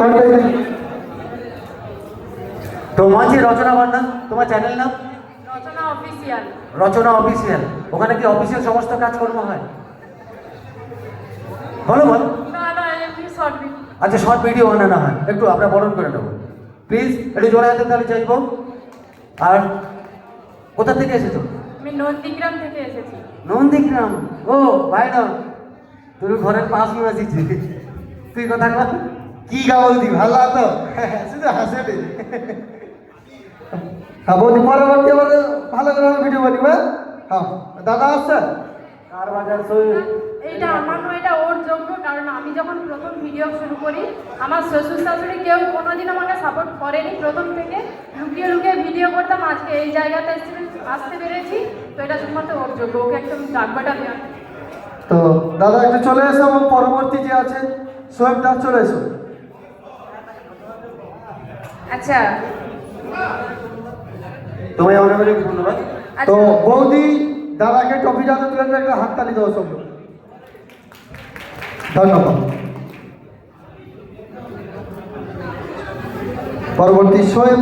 কোনটাই নেই। তো মঞ্চে রচনা বর্ণা তোমার চ্যানেল নাম? রচনা অফিসিয়াল রচনা অফিসিয়াল ওখানে কি অফিসিয়াল সমস্ত কাজকর্ম হয়? বলো বলো। না না আচ্ছা শর্ট ভিডিও বানানো হয়। একটু আমরা বরণ করে নেব। প্লিজ একটু জোরে হাতে তাহলে চাইব। আর কোথা থেকে এসেছ? আমি নন্দীগ্রাম থেকে এসেছি। নন্দীগ্রাম? ও ভাইরা তুমি ঘরের পাশ নিয়ে আসিছি তুই কথা কর কি গা বৌদি ভালো তো? শুধু হাসে হ্যাঁ বৌদি পরবর্তী আবার ভালো করে ভিডিও বানিবে হ্যাঁ? দাদা আসছে? কার বাজার এইটা আমার নয় এটা ওর যোগ্য কারণ আমি যখন প্রথম ভিডিও শুরু করি আমার শ্বশুর শাশুড়ি কেউ কোনোদিন আমাকে সাপোর্ট করেনি প্রথম থেকে। লুকিয়ে লুকিয়ে ভিডিও করতাম আজকে এই জায়গাতে এসে আসতে পেরেছি। তো এটা শুধুমাত্র ওর যোগ্য ওকে একদম ডাকবাটা দেওয়া। তো দাদা একটু চলে এসো এবং পরবর্তী যে আছে সোহেব দা চলে এসো। আচ্ছা। তোমায় অনেক অনেক ধন্যবাদ। তো বৌদি দাদাকে টপি যাতে তুলে একটা হাততালি দেওয়া সব ধন্যবাদ। পরবর্তী সোহেব